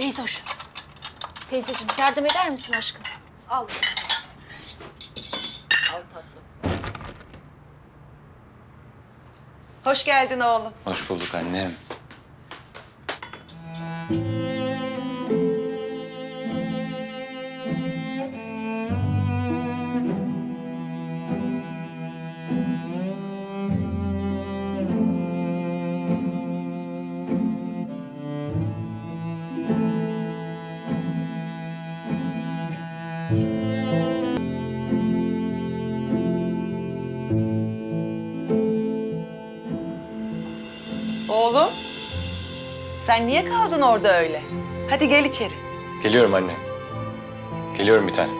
Teyze hoş. Teyzeciğim yardım eder misin aşkım? Al. Al tatlım. Hoş geldin oğlum. Hoş bulduk annem. Oğlum. Sen niye kaldın orada öyle? Hadi gel içeri. Geliyorum anne. Geliyorum bir tane.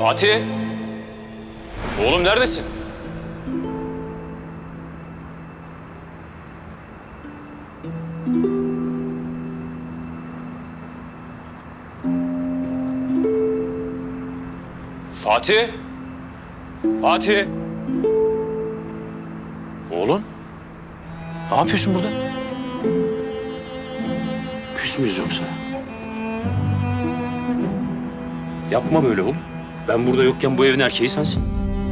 Fatih! Oğlum neredesin? Fatih! Fatih! Oğlum? Ne yapıyorsun burada? Küs müyüz yoksa? Yapma böyle oğlum. Ben burada yokken bu evin erkeği sensin.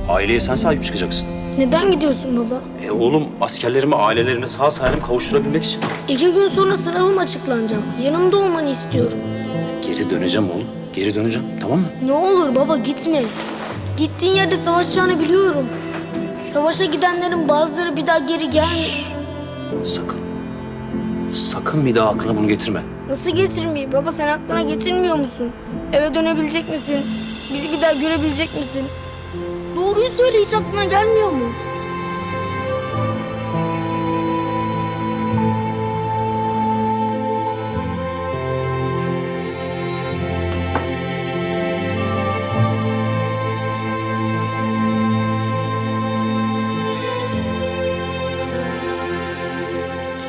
Aileye sen sahip çıkacaksın. Neden gidiyorsun baba? E oğlum askerlerimi ailelerine sağ salim kavuşturabilmek için. İki gün sonra sınavım açıklanacak. Yanımda olmanı istiyorum. Geri döneceğim oğlum. Geri döneceğim tamam mı? Ne olur baba gitme. Gittiğin yerde savaşacağını biliyorum. Savaşa gidenlerin bazıları bir daha geri gelmiyor. Sakın. Sakın bir daha aklına bunu getirme. Nasıl getirmeyeyim? Baba sen aklına getirmiyor musun? Eve dönebilecek misin? Bizi bir daha görebilecek misin? Doğruyu söyle hiç aklına gelmiyor mu?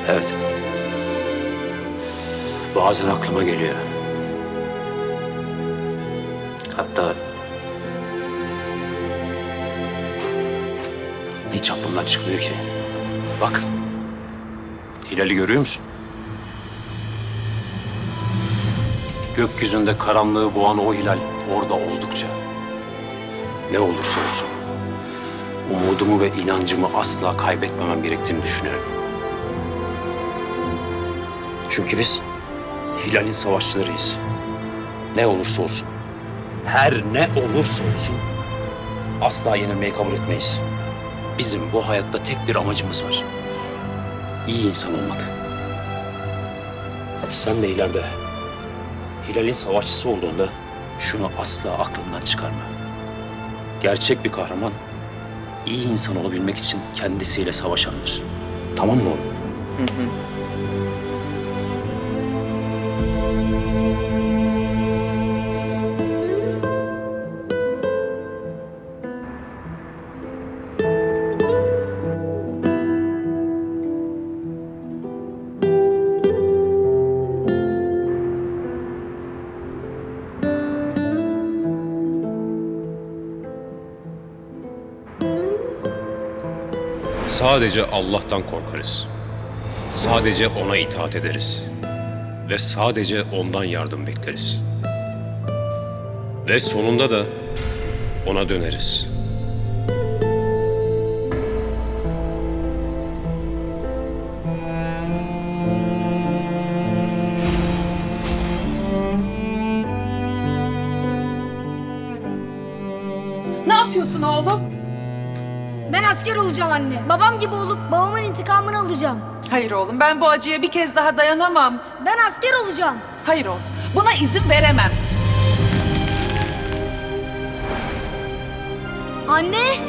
Evet. Bazen aklıma geliyor. Hatta hiç aklımdan çıkmıyor ki. Bak. Hilal'i görüyor musun? Gökyüzünde karanlığı boğan o hilal orada oldukça. Ne olursa olsun. Umudumu ve inancımı asla kaybetmemem gerektiğini düşünüyorum. Çünkü biz Hilal'in savaşçılarıyız. Ne olursa olsun. Her ne olursa olsun. Asla yenilmeyi kabul etmeyiz. Bizim bu hayatta tek bir amacımız var. İyi insan olmak. Sen de ileride Hilal'in savaşçısı olduğunda şunu asla aklından çıkarma. Gerçek bir kahraman iyi insan olabilmek için kendisiyle savaşandır. Tamam mı oğlum? Sadece Allah'tan korkarız. Sadece ona itaat ederiz. Ve sadece ondan yardım bekleriz. Ve sonunda da ona döneriz. Ne yapıyorsun oğlum? Ben asker olacağım anne. Babam gibi olup babamın intikamını alacağım. Hayır oğlum ben bu acıya bir kez daha dayanamam. Ben asker olacağım. Hayır oğlum buna izin veremem. Anne!